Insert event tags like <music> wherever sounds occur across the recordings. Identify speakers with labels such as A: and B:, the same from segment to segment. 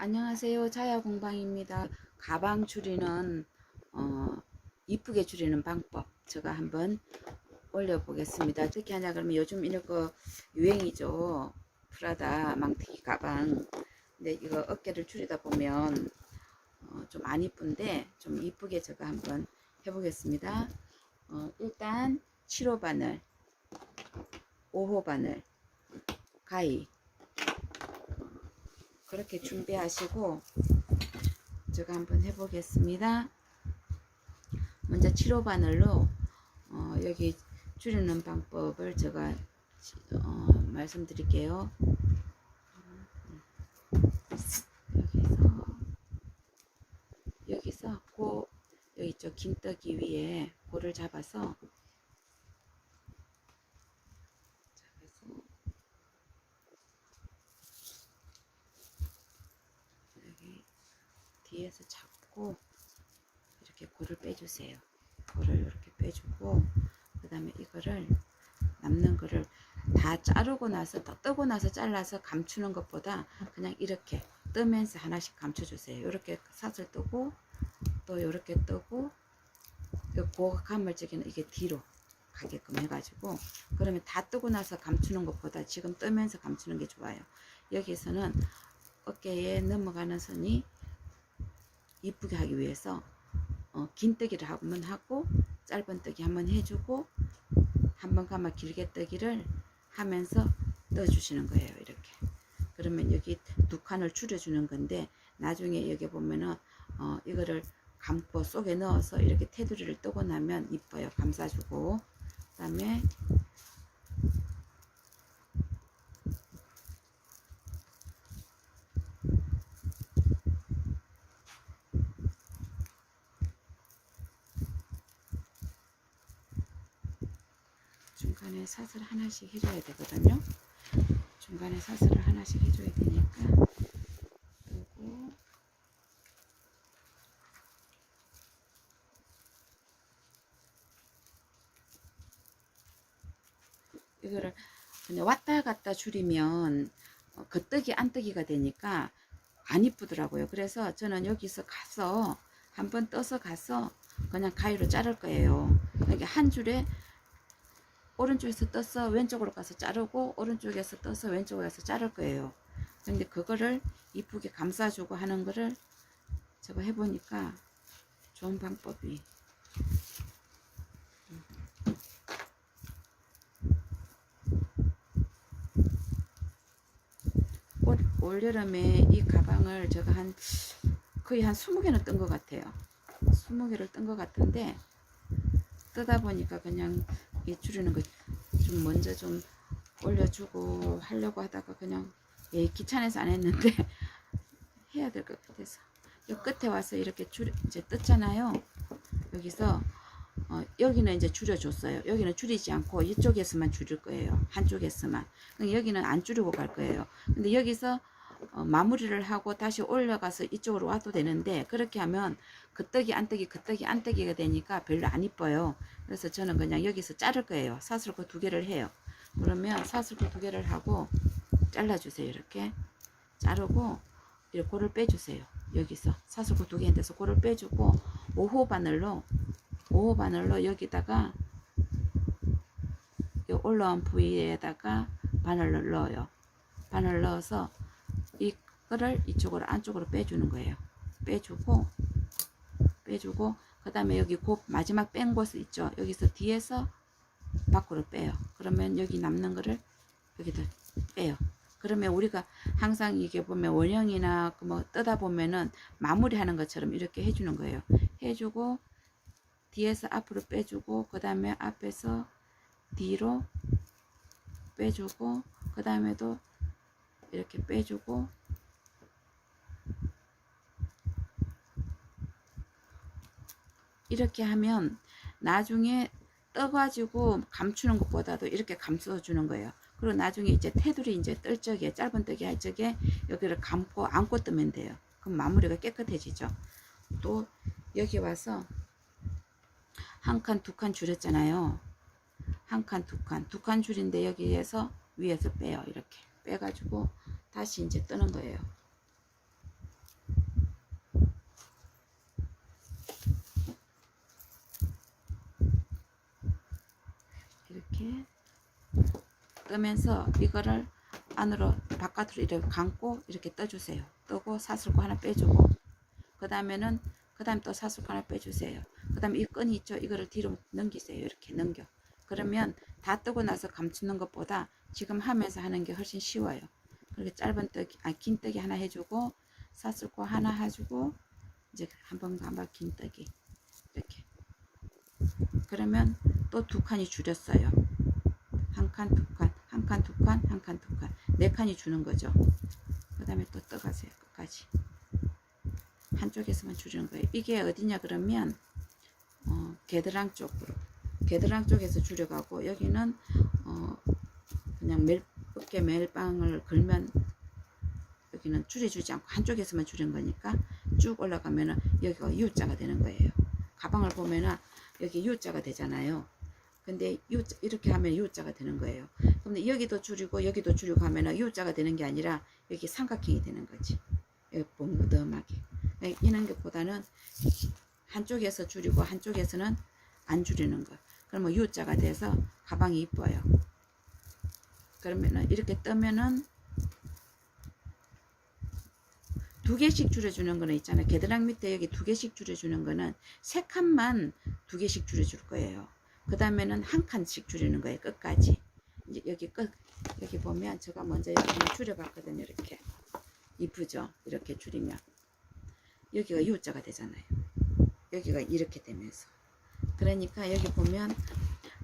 A: 안녕하세요. 자야공방입니다. 가방 줄이는 어, 이쁘게 줄이는 방법 제가 한번 올려보겠습니다. 어떻게 하냐 그러면 요즘 이런 거 유행이죠. 프라다 망티기 가방. 근데 이거 어깨를 줄이다 보면 어, 좀 안 이쁜데 좀 이쁘게 제가 한번 해보겠습니다. 어, 일단 7호 바늘, 5호 바늘, 가위 그렇게 준비하시고 제가 한번 해보겠습니다. 먼저 7호 바늘로 어, 여기 줄이는 방법을 제가 어, 말씀드릴게요. 여기서 여기서 고 여기 있죠 긴떡이 위에 고를 잡아서 여기 뒤에서 잡고 이렇게 골을 빼주세요. 골을 이렇게 빼주고 그 다음에 이거를 남는 거를 다 자르고 나서 더 뜨고 나서 잘라서 감추는 것보다 그냥 이렇게 뜨면서 하나씩 감춰주세요. 이렇게 사슬 뜨고 또 이렇게 뜨고 고감을 적이는 이게 뒤로 가게끔 해가지고 그러면 다 뜨고 나서 감추는 것보다 지금 뜨면서 감추는 게 좋아요. 여기서는 어깨에 넘어가는 선이 이쁘게 하기 위해서 어, 긴 뜨기를 한번 하고 짧은 뜨기 한번 해주고 한번 가마 길게 뜨기를 하면서 떠주시는 거예요 이렇게. 그러면 여기 두 칸을 줄여주는 건데 나중에 여기 보면은 어, 이거를 감고 속에 넣어서 이렇게 테두리를 뜨고 나면 이뻐요. 감싸주고. 그 다음에 중간에 사슬 하나씩 해줘야 되거든요. 중간에 사슬을 하나씩 해줘야 되니까 그리고 이거를 그냥 왔다 갔다 줄이면 어, 겉뜨기 안뜨기가 되니까 안 이쁘더라고요. 그래서 저는 여기서 가서 한번 떠서 가서 그냥 가위로 자를 거예요. 여기 한 줄에 오른쪽에서 떠서 왼쪽으로 가서 자르고 오른쪽에서 떠서 왼쪽으로 가서 자를 거예요. 근데 그거를 이쁘게 감싸주고 하는 거를 제가 해보니까 좋은 방법이 올, 올여름에 이 가방을 제가 한 거의 한 20개는 뜬 것 같아요. 20개를 뜬 것 같은데 뜨다 보니까 그냥 이 줄이는 거 좀 먼저 좀 올려주고 하려고 하다가 그냥 예, 귀찮아서 안 했는데 <laughs> 해야 될 것 같아서 이 끝에 와서 이렇게 줄 이제 떴잖아요. 여기서 어, 여기는 이제 줄여줬어요. 여기는 줄이지 않고 이쪽에서만 줄일 거예요. 한쪽에서만. 여기는 안 줄이고 갈 거예요. 근데 여기서 어, 마무리를 하고 다시 올려가서 이쪽으로 와도 되는데 그렇게 하면 그 떡이 안 떡이 그 떡이 안 떡이가 되니까 별로 안 이뻐요. 그래서 저는 그냥 여기서 자를 거예요. 사슬코 두 개를 해요. 그러면 사슬코 두 개를 하고 잘라주세요. 이렇게 자르고 이렇게 골을 빼주세요. 여기서 사슬코 두 개인데서 골을 빼주고 5호 바늘로 5호 바늘로 여기다가 이 올라온 부위에다가 바늘을 넣어요. 바늘 넣어서 이거를 이쪽으로 안쪽으로 빼주는 거예요. 빼주고 빼주고 그 다음에 여기 곧 마지막 뺀 곳을 있죠. 여기서 뒤에서 밖으로 빼요. 그러면 여기 남는 거를 여기다 빼요. 그러면 우리가 항상 이게 보면 원형이나 그뭐 뜨다 보면은 마무리하는 것처럼 이렇게 해주는 거예요. 해주고 뒤에서 앞으로 빼주고 그 다음에 앞에서 뒤로 빼주고 그 다음에도 이렇게 빼주고 이렇게 하면 나중에 떠가지고 감추는 것보다도 이렇게 감싸주는 거예요. 그리고 나중에 이제 테두리 이제 뜰 적에 짧은 뜨기 할 적에 여기를 감고 안고 뜨면 돼요. 그럼 마무리가 깨끗해지죠. 또 여기 와서 한 칸, 두 칸 줄였잖아요. 한 칸, 두 칸, 두 칸 줄인데 여기에서 위에서 빼요. 이렇게 빼가지고 다시 이제 뜨는 거예요. 뜨면서 이거를 안으로 바깥으로 이렇게 감고 이렇게 떠주세요. 뜨고 사슬고 하나 빼주고 그 다음에는 그 다음 또 사슬고 하나 빼주세요. 그 다음에 이 끈이 있죠. 이거를 뒤로 넘기세요. 이렇게 넘겨. 그러면 다 뜨고 나서 감추는 것보다 지금 하면서 하는 게 훨씬 쉬워요. 그렇게 짧은 떡이, 아, 긴 떡이 하나 해주고 사슬고 하나 해주고 이제 한번 한번 긴 떡이 이렇게. 그러면 또 두 칸이 줄였어요. 한 칸, 두 칸, 한 칸, 두 칸, 한 칸, 두 칸. 네 칸이 주는 거죠. 그 다음에 또 떠가세요. 끝까지. 한쪽에서만 줄이는 거예요. 이게 어디냐 그러면 어, 게드랑 쪽으로 게드랑 쪽에서 줄여가고 여기는 어, 그냥 멜, 어깨 멜빵을 걸면 여기는 줄여주지 않고 한쪽에서만 줄인 거니까 쭉 올라가면은 여기가 U자가 되는 거예요. 가방을 보면은 여기 U자가 되잖아요. 근데 U 이렇게 하면 U자가 되는 거예요. 근데 여기도 줄이고 여기도 줄이고 하면은 U자가 되는 게 아니라 여기 삼각형이 되는 거지. 여기 뽕무덤하게. 이런 것보다는 한쪽에서 줄이고 한쪽에서는 안 줄이는 거. 그러면 U자가 돼서 가방이 이뻐요. 그러면은 이렇게 뜨면은 두 개씩 줄여주는 거는 있잖아요. 게드랑 밑에 여기 두 개씩 줄여주는 거는 세 칸만 두 개씩 줄여줄 거예요. 그 다음에는 한 칸씩 줄이는 거예요. 끝까지. 이제 여기 끝, 여기 보면 제가 먼저 한번 줄여봤거든요. 이렇게. 이쁘죠? 이렇게 줄이면. 여기가 U자가 되잖아요. 여기가 이렇게 되면서. 그러니까 여기 보면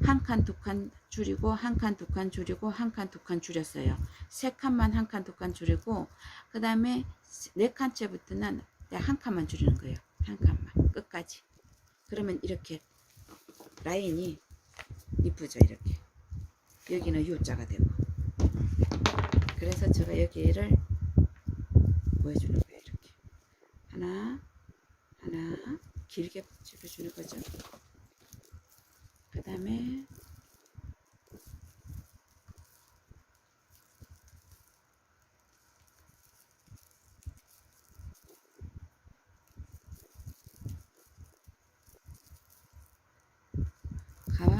A: 한 칸, 두 칸 줄이고 한 칸, 두 칸 줄이고 한 칸, 두 칸 줄였어요. 세 칸만 한 칸, 두 칸 줄이고 그 다음에 네 칸째부터는 한 칸만 줄이는 거예요. 한 칸만 끝까지. 그러면 이렇게 라인이 이쁘죠 이렇게. 여기는 U자가 되고. 그래서 제가 여기를 보여주는 거예요 이렇게. 하나, 하나 길게 줄여주는 거죠. 그 다음에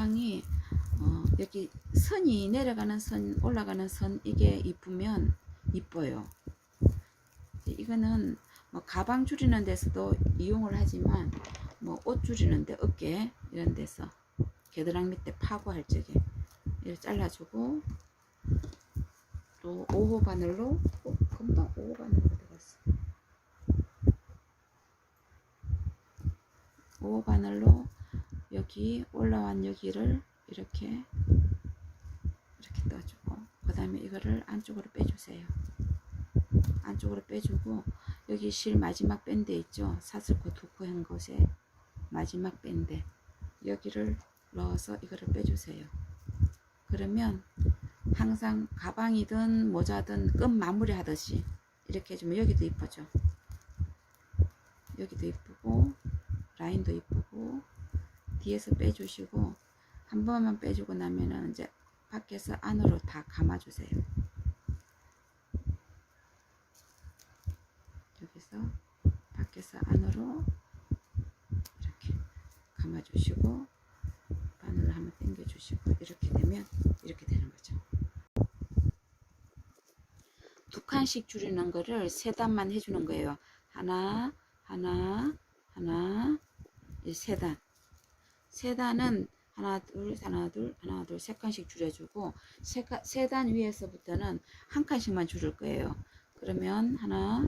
A: 가방이 어, 여기 선이 내려가는 선 올라가는 선 이게 이쁘면 이뻐요. 이거는 뭐 가방 줄이는 데서도 이용을 하지만 뭐 옷 줄이는데 어깨 이런 데서 겨드랑 밑에 파고 할 적에 이렇게 잘라주고 또 5호 바늘로 어, 금방 5호 바늘로 들어갔어. 5호 바늘로 여기 올라온 여기를 이렇게 이렇게 떠주고 그 다음에 이거를 안쪽으로 빼주세요. 안쪽으로 빼주고 여기 실 마지막 밴드 있죠? 사슬코 두코 한 곳에 마지막 밴드. 여기를 넣어서 이거를 빼주세요. 그러면 항상 가방이든 모자든 끈 마무리 하듯이 이렇게 해주면 여기도 이쁘죠? 여기도 이쁘고 라인도 이쁘고 뒤에서 빼주시고 한 번만 빼주고 나면은 이제 밖에서 안으로 다 감아주세요. 여기서 밖에서 안으로 이렇게 감아주시고 바늘을 한번 당겨주시고 이렇게 되면 이렇게 되는 거죠. 두 칸씩 줄이는 거를 세 단만 해주는 거예요. 하나, 하나, 하나, 이세 단. 세 단은 하나 둘 하나 둘 하나 둘 세 칸씩 줄여주고 세 단 위에서부터는 한 칸씩만 줄일 거예요. 그러면 하나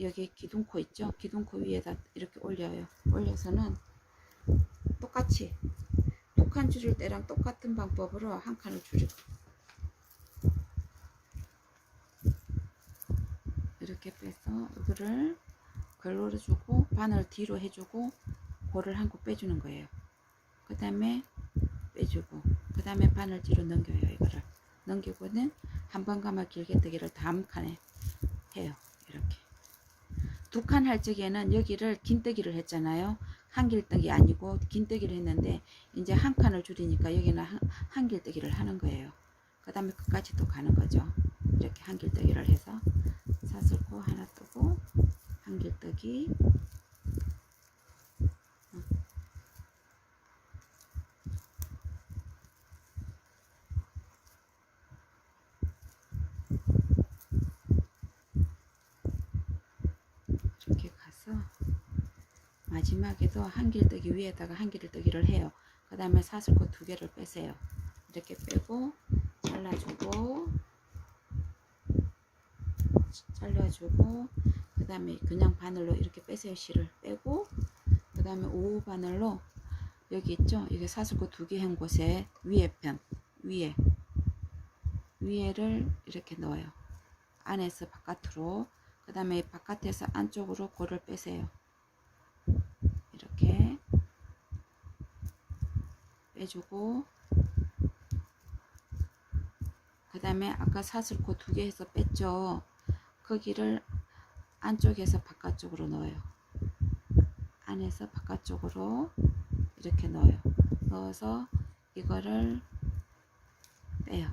A: 여기 기둥코 있죠? 기둥코 위에다 이렇게 올려요. 올려서는 똑같이 두 칸 줄일 때랑 똑같은 방법으로 한 칸을 줄이고 이렇게 빼서 이거를 걸러주고 바늘 뒤로 해주고 고를 한 코 빼주는 거예요. 그 다음에 빼주고 그 다음에 바늘 뒤로 넘겨요 이거를. 넘기고는 한 번 감아 길게 뜨기를 다음 칸에 해요 이렇게. 두 칸 할 적에는 여기를 긴뜨기를 했잖아요. 한길뜨기 아니고 긴뜨기를 했는데 이제 한 칸을 줄이니까 여기는 한, 한길뜨기를 하는 거예요. 그 다음에 끝까지 또 가는 거죠. 이렇게 한길뜨기를 해서 사슬코 하나 뜨고 한길뜨기 해서 마지막에도 한 길뜨기 위에다가 한 길뜨기를 해요. 그 다음에 사슬코 두 개를 빼세요. 이렇게 빼고 잘라주고 잘라주고 그 다음에 그냥 바늘로 이렇게 빼세요. 실을 빼고 그 다음에 오후 바늘로 여기 있죠? 이게 사슬코 두 개 한 곳에 위에 편 위에 위에를 이렇게 넣어요. 안에서 바깥으로 그 다음에 바깥에서 안쪽으로 골을 빼세요. 이렇게 빼주고 그 다음에 아까 사슬코 두 개 해서 뺐죠. 거기를 안쪽에서 바깥쪽으로 넣어요. 안에서 바깥쪽으로 이렇게 넣어요. 넣어서 이거를 빼요.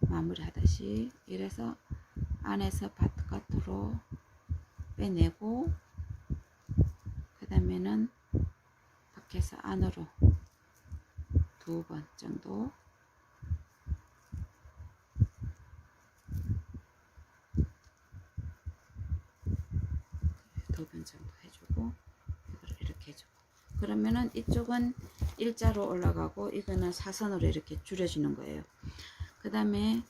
A: 마무리 하듯이 이래서 안에서 바깥으로 빼내고 그 다음에는 밖에서 안으로 두 번 정도. 두 번 정도 해주고 이거를 이렇게 해주고. 그러면은 이쪽은 일자로 올라가고 이거는 사선으로 이렇게 줄여주는 거예요. 그 다음에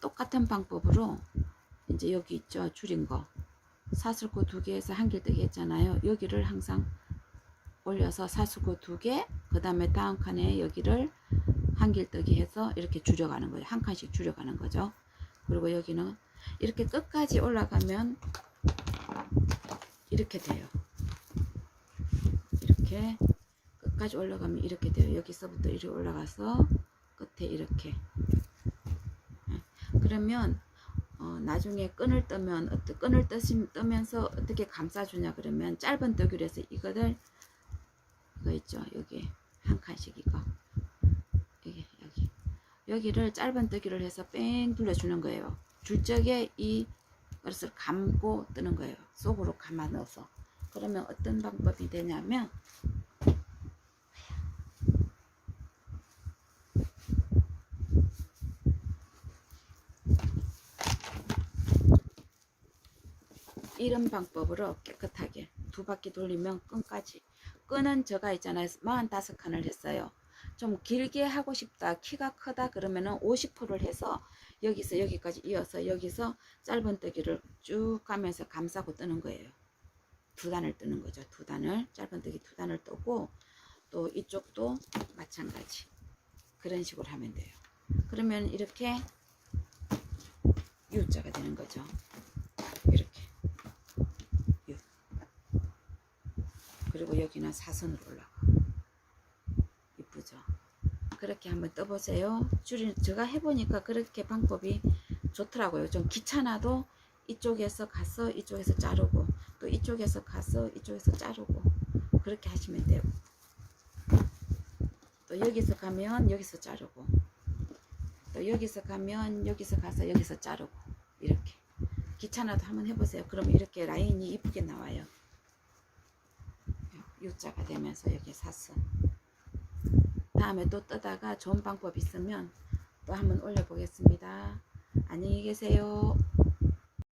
A: 똑같은 방법으로 이제 여기 있죠 줄인 거. 사슬코 두 개에서 한 길 뜨기 했잖아요. 여기를 항상 올려서 사슬코 두개 그 다음에 다음 칸에 여기를 한길뜨기 해서 이렇게 줄여가는 거죠 한 칸씩 줄여가는 거죠. 그리고 여기는 이렇게 끝까지 올라가면 이렇게 돼요. 이렇게 끝까지 올라가면 이렇게 돼요. 여기서부터 이렇게 올라가서 끝에 이렇게. 그러면 어, 나중에 끈을 뜨면 끈을 뜨시, 뜨면서 어떻게 감싸주냐 그러면 짧은 뜨기로 해서 이거를 이거 있죠? 여기 한 칸씩 이거. 여기 여기. 여기를 짧은 뜨기를 해서 뺑 돌려주는 거예요. 줄 적에 이 그릇을 감고 뜨는 거예요. 속으로 감아 넣어서. 그러면 어떤 방법이 되냐면 이런 방법으로 깨끗하게 두 바퀴 돌리면 끈까지 끈은 제가 있잖아요. 45칸을 했어요. 좀 길게 하고 싶다. 키가 크다. 그러면은 50%를 해서 여기서 여기까지 이어서 여기서 짧은 뜨기를 쭉 가면서 감싸고 뜨는 거예요. 두 단을 뜨는 거죠. 두 단을. 짧은 뜨기 두 단을 뜨고 또 이쪽도 마찬가지. 그런 식으로 하면 돼요. 그러면 이렇게 U자가 되는 거죠 이렇게 U 그리고 여기는 사선으로 올라가. 이쁘죠? 그렇게 한번 떠보세요. 줄이 제가 해보니까 그렇게 방법이 좋더라고요. 좀 귀찮아도 이쪽에서 가서 이쪽에서 자르고 또 이쪽에서 가서 이쪽에서 자르고 그렇게 하시면 돼요. 또 여기서 가면 여기서 자르고 또 여기서 가면 여기서 가서 여기서 자르고 이렇게. 귀찮아도 한번 해보세요. 그러면 이렇게 라인이 이쁘게 나와요 U자가 되면서 여기 사선 다음에 또 뜨다가 좋은 방법 있으면 또 한번 올려보겠습니다. 안녕히 계세요